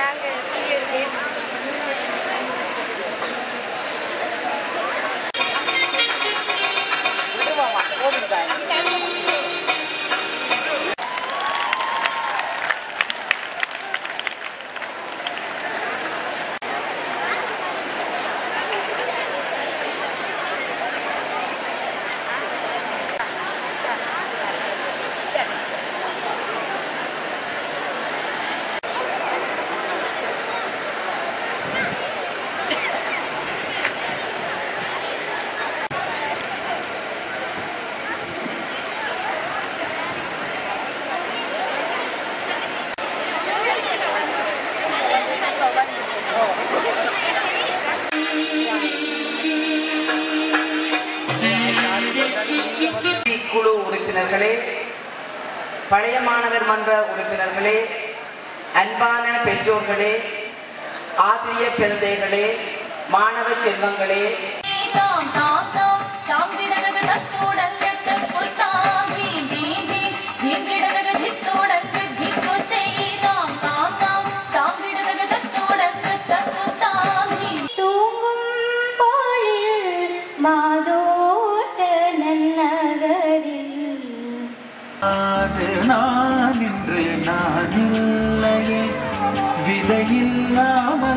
Gracias. குழு உறுப்பினர்களே பழைய மாணவர் மன்ற உறுப்பினர்களே அன்பான பெற்றோர்களே ஆசிரிய பெருந்தைகளே மாணவ செல்வங்களே. கூட அது நான் இன்று நான் இல்லையே விதையில்லாமல்